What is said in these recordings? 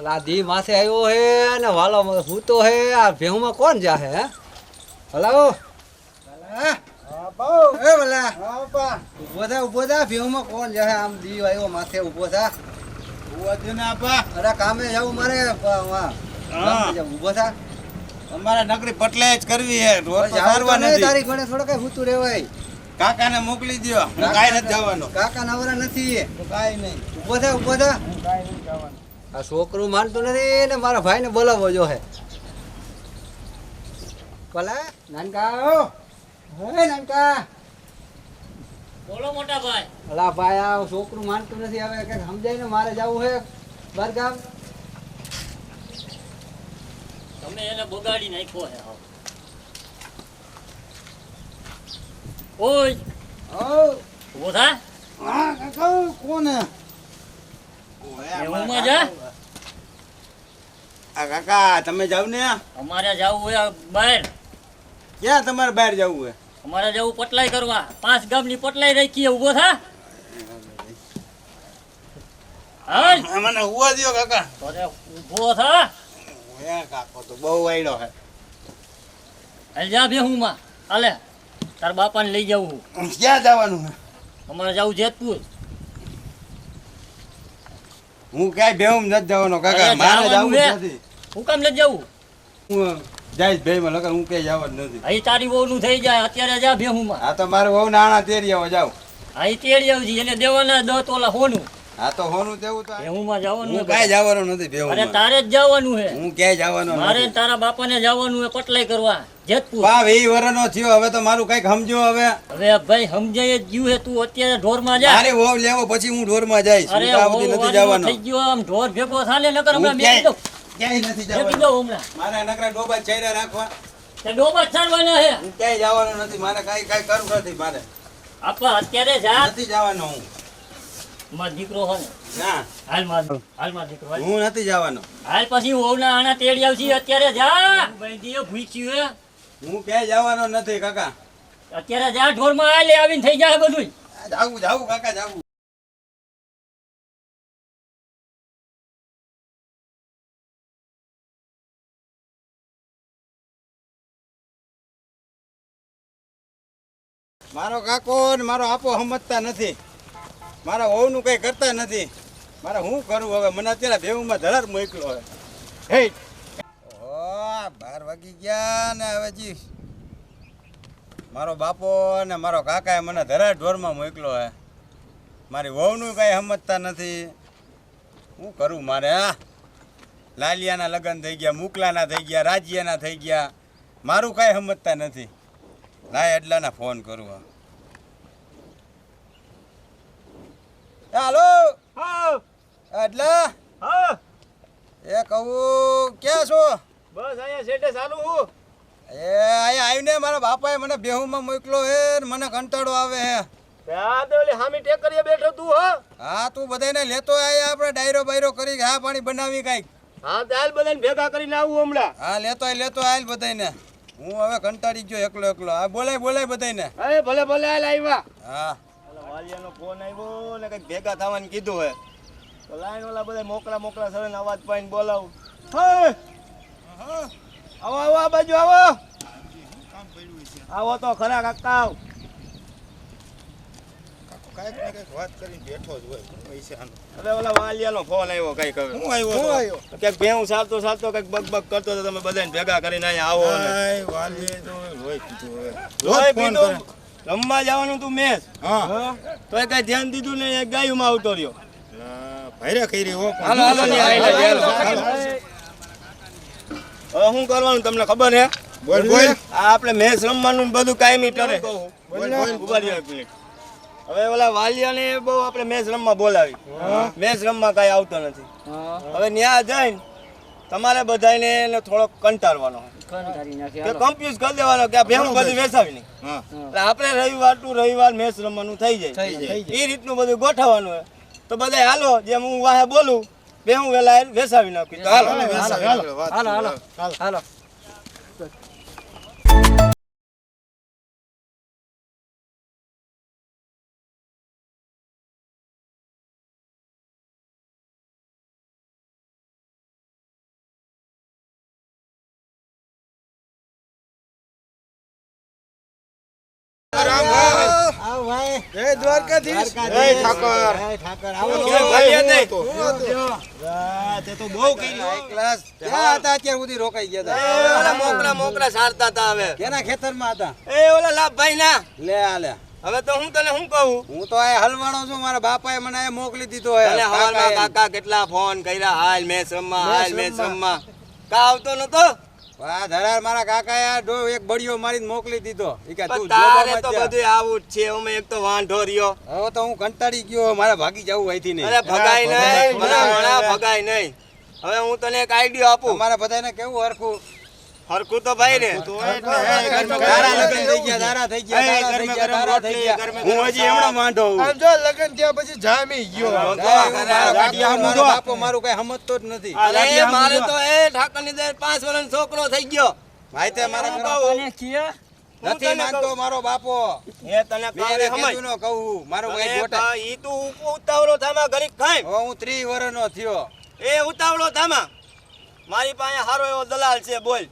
આ દી માથે આવ્યો હે અને વાલો હું તો હે. આ ભેહુમાં કોણ જાહે હે? હલાવો. ઊભો થા ઊભો થા. ભેહુમાં કોણ જાહે? આમ દી આવ્યો માથે ઊભો થા. અરે કામે જાવું મારે. ઊભો થા. અમારે નકરી પટલે જ કરવી હે નહીં, તારી ઘરે થોડો કઈ હુતું રહેવાય. કાકાને મોકલી દ્યો. હું કાંઈ નથી જવાનું. કાકા નવરા નથી. તો કાંઈ નહીં. ઊભો થા ઊભો થા. આ છોકરું માનતું નથી ને મારા ભાઈને બોલાવો જો હે ભલા. નાનકા હે. નાનકા. બોલો મોટા ભાઈ. અલા ભાઈ આ છોકરું માનતું નથી હવે કે સમજાય ને મારે જવું હે બરગામ તમે એને બગાડી નાખ્યો હે ઓય. ઓ ઊભો થા. હા કોણ હે એવુંમાં જા આ કાકા તમે જાવ ને અમારે જવું હોય બહાર. ક્યાં તમારે બહાર જવું હોય? અમારે જવું પટલાઈ કરવા. પાંચ ગામની પટલાઈ રાખીએ ઊભો થા. હાલ. મને ઉવા દ્યો કાકા. તો ઊભો થા. હે કાકો તો બહુ વાયડો હે. હાલ જા બેહુમાં હાલે. તાર બાપાને લઈ જવું ક્યાં જવાનું અમારે જવું જેતપુર. હું ક્યાંય ભેવું નથી જવાનો કાકા. મારે જવું નથી. હું કામ લઈ જવું? હું જઈશ ભેમાં લગન હું કઈ જવા નથી. અહીં તારી વહુનું થઈ જાય અત્યારે જા બેહુમાં આ તો મારે વહુ નાણા તેરિયામાં જાવ અહીં તેડી આવજી એને દેવાના દસ તોલા હોનું. આ તો હોનું તેવું તો બેહુમાં જવાનું હું હે કાંઈ જવાનો નથી અરે તારે જ જવાનું હે. હું ક્યાંય જવાનું મારે નથી. ને તારા બાપાને જવાનું હે પટલાઈ કરવા જેતપુર. બાપ એ વરનો થયો. હવે તો મારું કંઈક સમજો હવે. હવે ભાઈ સમજાય જ ગયું હે તું અત્યારે ઢોરમાં જા. અરે વહુ લેવો પછી હું ઢોરમાં જઈશ. હું અરે વહુ નથી થઈ ગયો આમ ઢોર ભેગો થાલે નકર હમણાં ક્યાંય નથી જવાનું. દઉં હમણાં. મારે નકરા ડોબા ચહેરા રાખવા. તે ડોબા હે હું ક્યાંય જવાનો નથી મારે કાંઈ કાંઈ કરવું નથી મારે. આપા અત્યારે જા નથી જવાનો હું. મારો દીકરો હોય ના. હાલ માર હાલ માર દીકરો હું નથી જવાનો. હાલ પછી વહુના આણા તેડી આવશે અત્યારે જા ભાઈ ભૂખ્યું હે. હું ક્યાંય જવાનો નથી કાકા. અત્યારે જા ઢોરમાં આલે આવીને થઈ જાય બધું જાવું જાવું કાકા જાવું. મારો કાકો ને મારો આપો સમજતા નથી. મારા વહુનું કંઈ કરતા નથી. મારે શું કરું હવે? મને અત્યારે ભેવુંમાં ધરાર મોકલો હવે. હે બાર વાગી ગયા ને હવે જી. મારો બાપો ને મારો કાકાએ મને ધરાર ઢોરમાં મોકલો હે મારી વહુનું કાંઈ સમજતા નથી. શું કરું મારે આ લાલિયાના લગ્ન થઈ ગયા મુકલાના થઈ ગયા રાજ્યના થઈ ગયા. મારું કાંઈ સમજતા નથી. લાય એટલાના ફોન કરું હાલો? એટલા? એ કહું ક્યાં છો? બસ અહીંયા સેટે ચાલુ હું. એ અહીંયા આવીને મારા બાપાએ મને બેહુમાં મોકલો હે મને કંટાળો આવે હે. બેઠો તું હો. હા તું બધાને લેતો આય આપણે ડાયરો બાયરો કરી હા પાણી બનાવી કાંઈક. હા તો બધાને ભેગા કરીને આવું હમણાં. હા લેતો આય લેતો આય બધાને હું હવે કંટાળી ગયો એકલો એકલો. આ બોલાય બોલાય બધાને અરે ભલે ભલે આ આવ્યા હા. વાલિયાનો ફોન આવ્યો ને કઈ ભેગા થવાનું કીધું હે. તો લાઈન વાળા બધા મોકલા મોકલા સરને અવાજ પાઈને બોલાવું. હે. આવો આવો આ બાજુ આવો. આવો તો ખરા કાકા આવ. કાંઈક ને કાંઈક વાત કરીને બેઠો જ હોય પૈસાનો અરે ઓલા વાલિયાનો ફોન આવ્યો કંઈક. હવે હું આવ્યો તો? ક્યાંક ભેવું ચાલતો ચાલતો કંઈક બગ બગ કરતો તો તમે બધાને ભેગા કરીને અહીંયા આવો ને આય, તો લોહી પીધું હવે. લોહી પીધું. રમવા જવાનું તું મેચ હા. તો એ કઈ ધ્યાન દીધું ને એક ગાયુંમાં આવતો રહ્યો. લા, ભાઈરે ખીરી હો હાલો, હાલો, હું ને. હવે શું કરવાનું તમને ખબર હે? બોલ બોલ. આપણે મેચ રમવાનું બધું કાયમી ટરે. બોલ, બોલ. ઊભા રહ્યો એક મિનિટ. હવે ઓલા વાલિયાને બહુ આપણે મેચ રમવા બોલાવી. મેચ રમવા કાંઈ આવતો નથી. હવે ત્યાં જઈને તમારે બધાને એને થોડોક કંટાળવાનો કે કન્ફ્યુઝ કરી દેવાનો કે આ ભેગું બધું વેસાવી નહીં એટલે આપણે રવિવાર ટુ રવિવાર મેચ રમવાનું થઈ જાય. એ રીતનું બધું ગોઠવવાનું હોય. તો બધા હાલો જેમ હું વાહે બોલું બે હું વેલા વેસાવી નાખી. તો હાલો. હાલો, હાલો, હાલો, હાલો. જય દ્વારકાધીશ. જય ઠાકર. જય ઠાકર. આવો કેમ કેમ ભાઈ? ભાઈ? તે તો બહુ હાઈ ક્લાસ? ક્યાં હતા અત્યાર સુધી રોકાઈ ગયા એ હતા ઓલા મોકરા મોકરા સારતા હતા હવે. કેના ખેતરમાં હતા? એ ઓલા લાભભાઈ ના લે આ લે. હવે તો હું તને શું કહું? હું તો આ હલવાણો છું મારા બાપાએ મને મોકલી દીધો હે. હવારમાં કાકા કેટલા ફોન કર્યા? હાલ મેં રમવા હાલ. રમવા કા આવતો નતો? આ ધરાર મારા કાકા આ ડો એક બળીઓ મારીને મોકલી દીધો. ઈ કે તું તારે તો બધું આવું જ છે. અમે એક તો વાંઢો રહ્યો. હવે તો હું કંટાળી ગયો મારે ભાગી જવું અહીંથી નહીં. અરે ભગાય નહીં. મને ભગાય નહીં. હવે હું તને એક આઈડિયો આપું. મારા બધાને કેવું હરખું? હરખું તો ભાઈ ને. દારા થઈ ગયા ધારા થઈ ગયા થઈ ગયા હું હજી હમણાં માંડો આમ જો લગન થયા પછી જામી ગયો. મારા બાપો કઈ સમજતો જ નથી. અરે મારે તો એ ઠાકરની પાંચ વર્ષ છોકરો થઈ ગયો. ભાઈ તે મારા કહું. નથી માનતો મારો બાપો. એ તને કાલે સમજ. કીધું કહું મારો કઈ ગોટા. ઈ તું ઉતાવળો થામા ઘડીક ખાય. હું ત્રીસ વર્ષનો થયો. એ ઉતાવળો થામા. મારી પાસે હારો એવો દલાલ છે બોલ.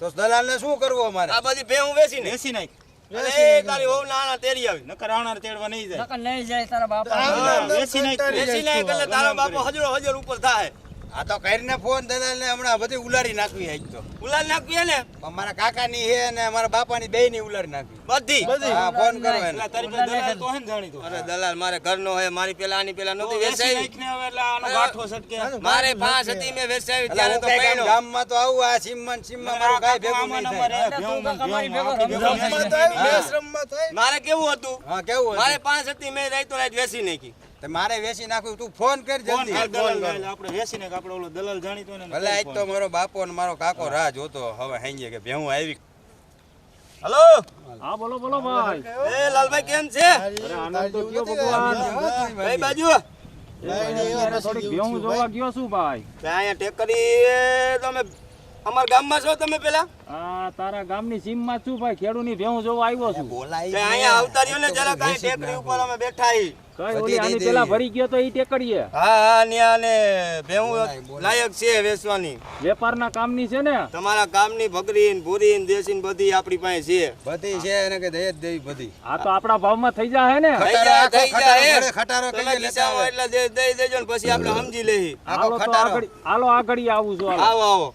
તો દલાલ ને શું કરવું અમારે? આ બધી ભેહું વેચી ને બેસી નાખ. એ તારી હોવ નાના તેરી આવી. નકર આવનાર તેડવા નહીં જાય. નકર નહીં જાય તારા બાપા. હા, નાખ વેચી ને એટલે તારો બાપો હજરો હજર ઉપર થાય આ તો કરીને ફોન દલાલ હમણાં બધી ઉલાડી નાખવી આજ તો. ઉલાડી નાખવી ને? મારા કાકા ની હે ને મારા બાપા ની બે ની ઉલાડી નાખવી. બધી? હા ફોન કરો એને. તારી પાસે દલાલ તો હે ને જાણીતું. અરે દલાલ મારે ઘરનો હે મારી પેલા આની પેલા નહોતી વેચાઈ. ને હવે એટલે આનો ગાંઠો સટકે. મારે પાંચ હતી મેં વેચાવી ત્યારે તો કઈનો. ગામમાં તો આવું આ સીમમાં ને મારું કાઈ ભેગું નહીં થાય. તું મારી કેવું હતું? હા કેવું મારે? પાંચ હતી મેં રાઈતો રાત વેચી નાખી. તે મારે વેચી નાખ્યું તું ફોન કર જલ્દી. કર દલાલ ને, એટલે આપણે બેસી આપણે ઓલો દલાલ જાણીતો ને ભલે આજ તો મારો બાપો ને મારો કાકો રાહ જોતો હવે હાંજે કે ભેહું આવી. હલો? હા બોલો બોલો ભાઈ. એ લાલભાઈ કેમ છે? અરે આનંદ તો કયો ભગવાન. ભાઈ બાજુ. થોડીક ભેહું જોવા ગયો છું ભાઈ. ત્યાં ટેકરી તમે અમારા ગામમાં છો તમે પેલા? આ તારા ગામની સીમમાં છું ભાઈ ખેડૂની ભેહું જોવા આવ્યો છું. તે અહીંયા આવતા રહ્યો ને જરા કાંઈ ટેકરી ઉપર અમે બેઠા હી કઈ ઓલી આની પેલા ભરી ગયો તો ઈ ટેકડીએ. હા હા ન્યા ને ભેહું લાયક છે વેચવાની. વેપારના કામની છે ને? તમારા કામની ભગરી ને ભૂરી ને દેશી ને બધી આપણી પાસે છે. બધી છે એને કે દહેજ દેવી બધી. આ તો આપણા ભાવમાં થઈ જાય ને? થઈ જાય, થઈ ખટારો જાય. ખટારો તમે લેતા એટલે દે- દઈ દેજો ને પછી આપણે સમજી હાલો ખટારો. આગળ હાલો આગળ આવું છું. આવો આવો.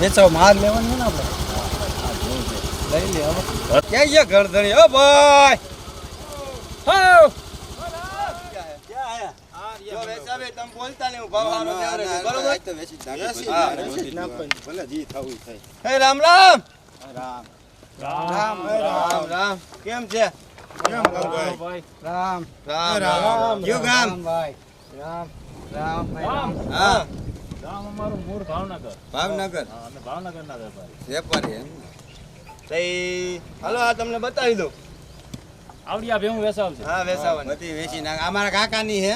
ના છે. હા, છે. વેચો માર લેવાનું ને આપણે લઈ લે ક્યાં ગયા ઘર હો ભાઈ જો વેચાવે તમે બોલતા નહીં હું છે, જ નાખવાની. ભલે જી થવું ઈ થાય. હે રામ રામ રામ રામ રામ રામ કેમ છે કેમ? ભાઈ રામ રામ રામ. કયું ગામ રામ ભાઈ રામ રામ ભાઈ રામ. રામ હા ગામ અમારું મૂળ ભાવનગર. ભાવનગર? હા, અમે ભાવનગરના વેપારી. વેપારી એમ તઈ હાલો આ તમને બતાવી દઉં. આવડિયા ભેવું વેસાવ છે હા વેસાવ બધી વેચી નાખ આ મારા કાકાની છે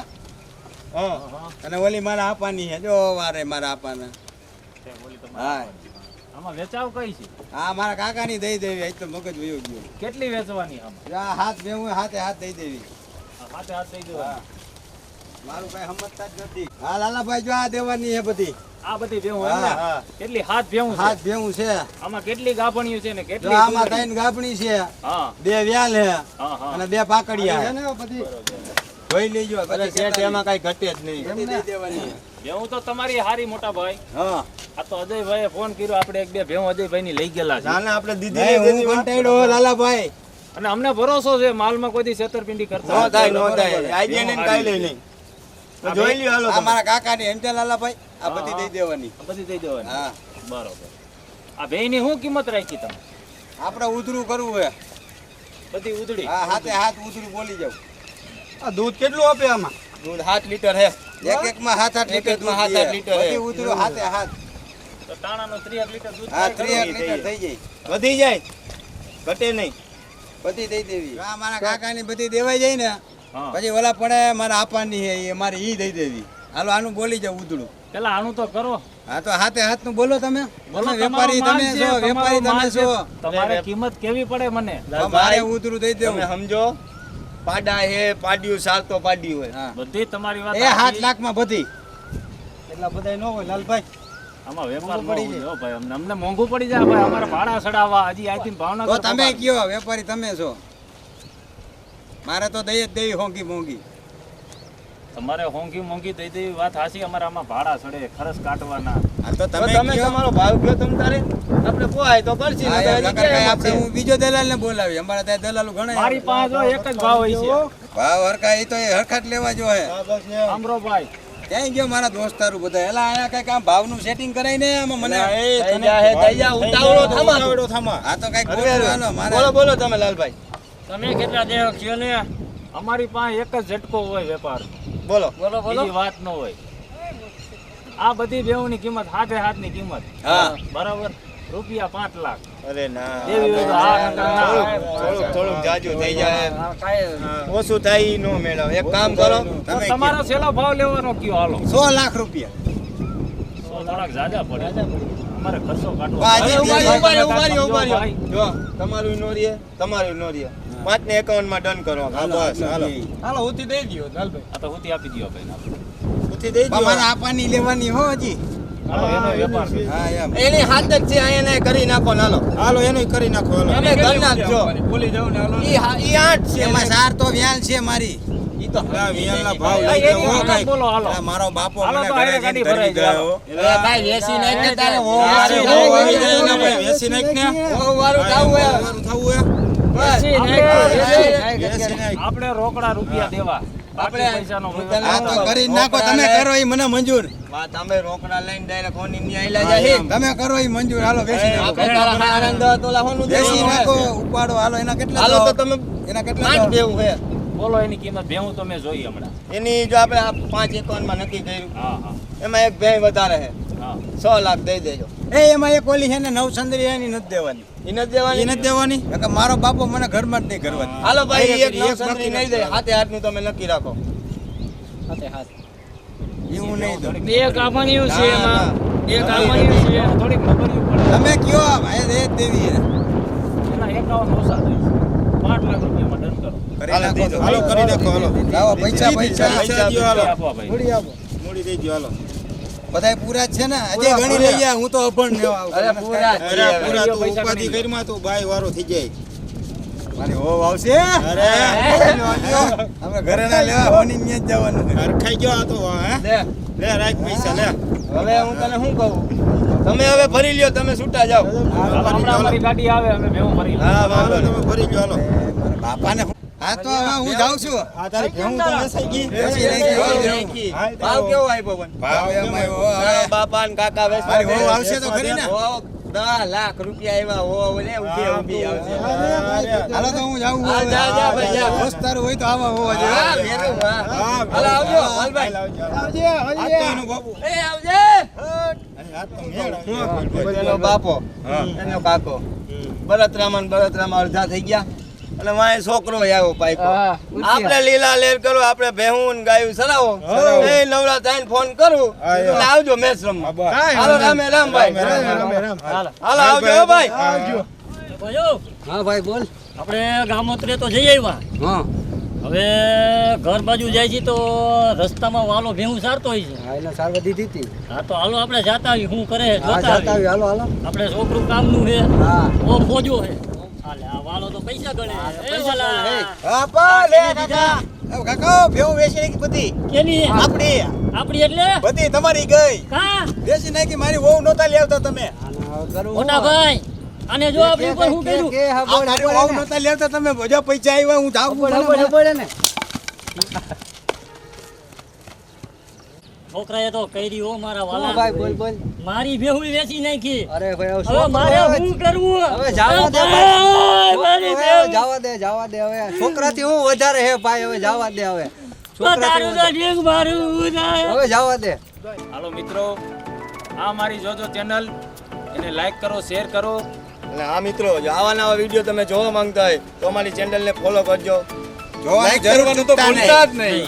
હા. અને ઓલી મારા આપવાની છે જો વારે મારા આપવાના. હા. આમાં વેચાવ કઈ છે? હા મારા કાકાની દઈ દેવી આજ તો મગજ વયો ગયો. કેટલી વેચવાની આમાં? હાથ ભેવું હાથે હાથ દઈ દેવી. હાથે હાથ દઈ દેવા મારું કઈ સમજતા જ નથી. હા લાલાભાઈ જો આ દેવાની છે બધી. આ બધી ભેહું એમ ને? હા, હા. કેટલી હાથ ભેહું હાથ ભેવું છે. આમાં કેટલી ગાભણિયું છે ને કેટલી આમાં ત્રણ ગાભણી છે. બે વ્યાલ છે. હા હા. અને બે પાકડિયા છે. જોઈ લેજો અરે શેઠ એમાં કઈ ઘટે જ નહીં. દઈ દેવાની. ભેહું તો તમારી હારી મોટા ભાઈ. હા. આ તો અજયભાઈએ ફોન કર્યો આપણે એક બે ભેહું અજયભાઈ ની લઈ ગયેલા છે. ના ના આપણે દીદી હું કંટાળ્યો લાલાભાઈ. અને અમને ભરોસો છે માલમાં કોઈ દી છેતરપિંડી કરતા નો થાય નો થાય આઈડિયા ને કાઈ લઈ નહીં તો જોઈ લ્યો હાલો આ તમે. મારા કાકાની છે લાલાભાઈ આ બધી દઈ દેવાની. બધી દઈ દેવાની. હા. બરોબર. આ ભેયની શું કિંમત રાખી તમે? આપણે ઉધરું કરવું હે. બધી ઉધડી? હા હાથે હાથ ઉધરું બોલી જાવ આ દૂધ કેટલું આપે આમાં? દૂધ સાત લીટર હે. એક એક માં હાથ આઠ એક લીટર એકમાં દૂધ હાથ આઠ લીટર બધી. ઉધરું હાથે હાથ. તો તાણાનું 30 લીટર દૂધ હા થાય ત્રીસ ખરું? લીટર થઈ જાય. વધી જાય. ઘટે નહીં. બધી દઈ દેવી. મારા કાકાની બધી દેવાઈ જાય ને. પછી ઓલા પડે મારે આપવાની છે એ મારે ઈ દઈ દેવી. હાલો આનું બોલી જાવ ઉતડું પેલા આનું તો કરો. હા તો હાથે હાથનું બોલો તમે. બોલો, તમે વેપારી તમે છો વેપારી તમે છો. તમારે કિંમત કેવી પડે મને? મારે ઉતરું દઈ દેવું. સમજો પાડા હે પાડ્યું સારતો પાડ્યું હોય. બધી તમારી વાત એ હાથ લાખમાં બધી. એટલા બધા ન હોય લાલભાઈ. આમાં વેપાર પડી જાય. ભાઈ. અમને મોંઘું પડી જાય ભાઈ. અમારે ભાડા ચડાવવા હજી આથી ભાવના તમે. કયો વેપારી તમે છો? મારે તો દઈ જ દેવી હોંગી મોંઘી તમારે હોંગી મોંઘી દઈ દેવી વાત હાસી અમારે આમાં ભાડા ચડે ખરસ કાઢવાના. હા તો તમે તમે તમારો ભાવ કયો તમ તારે? આપણે પોહાય તો કરશી હા, આપણે બીજો દલાલ ને બોલાવી અમારે ત્યાં દલાલ ઘણા મારી પાસે એક જ ભાવ હોય છે. ભાવ હરકા એ તો એ હરખાટ લેવા જો હે. અમરોભાઈ ક્યાંય ગયો મારા દોસ્તારો બધા? એલા આયા કંઈક આમ ભાવનું સેટિંગ કરાય ને આમાં મને? હે, ઉતાવળો થામા. આ તો કંઈક બોલો બોલો તમે લાલભાઈ. તમે કેટલા દેહો છો ને? અમારી પાસે એક જ ઝટકો હોય વેપાર. બોલો. બોલો બોલો. વાત ન હોય. આ બધી બેઉની કિંમત હાથે હાથની કિંમત. હા. બરાબર? રૂપિયા પાંચ લાખ. અરે ના. દેવી હોય તો હા, નકર ના. થોડુંક થોડુંક થોડુંક જાજુ થઈ જાય. ઓછું થાય નો મેળવ. એક કામ કરો. તમે તમારો છેલ્લો ભાવ લેવાનો કયો હાલો? સો લાખ રૂપિયા. સો થોડાક જાજા પડે. અમારે ખર્ચો કાઢવો તમારું નો રીએ તમારું નો રીએ પાંચ ને એકાવનમાં ડન કરો. હા બસ હાલો. હાલો. ઉતી દઈ દ્યો લાલભાઈ. આ તો હુંથી આપી દ્યો ભાઈ ઉઠી દઈ પણ મને આપવાની લેવાની હો હજી. એનો વેપાર છે. હા એમ. એની હાથ જ છે અહીંયા એને કરી નાખો નાલો હાલો એનું કરી નાખો હાલો. તમે કરી નાખજો બોલી જાવ ને હાલો. ઈ આઠ છે. એમાં સાર તો વ્યાલ છે મારી. મારો બાપો વેસી નાખ ને? આપણે- રોકડા રૂપિયા દેવા. આપણે- પૈસાનો હું વ્યવહાર તને આ તો કરી નાખો તમે કરો એ મને મંજૂર. વાત રોકડા લઈને ડાયરેક્ટ હોની ની આયલા જાય તમે કરો એ મંજૂર. હાલો બેસી નાખો. આપણે તારા હારા અંદર તો ઓલા બેસી નાખો ઉપાડો. હાલો એના કેટલા હાલો તો તમે એના કેટલા પાંચ દો? દેવું બોલો એની કિંમત ભેહું તમે જોઈ હમણાં. એની જો આપણે આ પાંચ એકાવનમાં નક્કી કર્યું. હા હા. એમાં એક ભે વધારે છે. હા. સો લાખ દઈ દેજો. એ એમાં એક ઓલી છે ને નવ સંદરી એની નથી દેવાની. નથી દેવાની? દેવાની? મારો બાપો મને ઘરમાં જ નહીં કરવાની હાલો ભાઈ એક એક નહીં દે હાથે હાથનું તમે નક્કી રાખો. ઈ હું નહીં દઉં બે કામણીયું છે એમાં. બે કામણીયું છે. થોડીક ખબરિયું પડે તમે કયો ભાઈ? એ દેવી એને. એના એકાવન ઓછા થાય પાંચ લાખ રૂપિયામાં ડન કરો. કરી હાલો, નાખો. હાલો, કરી નાખો, હાલો. લાવો પૈસા પૈસા. પૈસા દ્યો, હાલો. આપવા ભાઈ બધાય પૂરા છે ને? હજી ગણી લઈ ગયા હું તો અભણ ને અરે પૂરા અરે પૂરા તો ઉપાધિ કરીમાં તો ભાઈ વારો થઈ જાય. મારી હોવ આવશે? અરે. અમે ઘરે ના લેવા હોની ને જ જવાનું. હરખાઈ ગયો આ તો હે લે. લે રાખ પૈસા લે. હવે હું તને શું કહું? તમે હવે ભરી લ્યો તમે છૂટા જાઓ. હમણાં અમારી ગાડી આવે અમે ભેહું ભરી હા વાંધો તમે ભરી ગયો હાલો. બાપાને હા તો હવે હું જાઉં છું. આ તારે ભેહું તો નસાઈ ગઈ હો, ભેહું. ભાવ કેવો આવ્યો પણ? ભાવ એમ આવ્યો હવે. બાપા ને કાકા વેસ મારી હો આવશે તો ખરી ને? દસ લાખ રૂપિયા આવ્યા હો ઓલે ઊભી ઊભી આવશે હાલો તો હું જાઉં હા, જા, જા, ભાઈ, જા. દોસ્તાર હોય તો આવા હોવા જોઈએ. હા, ભેરું, હા. હાલો, આવજો, હાલભાઈ. એ, આવજે. એનો બાપો એનો કાકો. બળતરામાં ને બળતરામાં અડધા થઈ ગયા. અને માય છોકરો આવ્યો પાઈકો આપણે લીલા લેર કરો આપણે ભેહું ગાયું સરાવો એ નવરા થઈને ફોન કરું. એટલે આવજો મેચ રમવા. હાલો રામે રામ ભાઈ. હાલો આવજો હો ભાઈ ભાઈઓ. હા ભાઈ બોલ. આપણે ગામોત્રે તો જઈ આવ્યા. હા. હવે ઘર બાજુ જાય છે તો રસ્તામાં વાલો ભેહું સારતો હોય છે. હા એને સારવાર દીધી હતી. હા તો હાલો આપણે જાતા આવી શું કરે જોતા આવી હાલો હાલો. આપણે છોકરું કામનું છે. હા. ઓ ફોજો છે. વાલો તો પૈસા ગણે. એ લે કાકા કાકા ભેહું વેચી નાખી બધી. કેની? આપણી. આપણી એટલે? બધી તમારી ગઈ. કા? વેચી નાખી મારી વહુ નહોતા લેવતા તમે. મોટા ભાઈ અને જો આપણી ઉપર શું કર્યું? તમે. બધા પૈસા આવ્યા હું જાઉં છોકરાએ તો કરી હો મારા ભાઈ બોલ બોલ. મારી બેહુઈ વેચી નાખી. અરે ભાઈ હવે મારે શું કરવું? હવે જાવા દે ભાઈ, મારી હવે જાવા દે જાવા દે હવે. છોકરાથી હું વધારે હે ભાઈ હવે જાવા દે હવે. તારું તો છોકરાથી મારું હવે જાવા દે. હાલો મિત્રો આ મારી જોજો ચેનલ. એને લાઈક કરો શેર કરો. અને આ મિત્રો જો આવા નવા વીડિયો તમે જોવા માંગતા હોય તો અમારી ચેનલને ફોલો કરજો. જોવાની જરૂર તો ભૂલતા જ નહીં.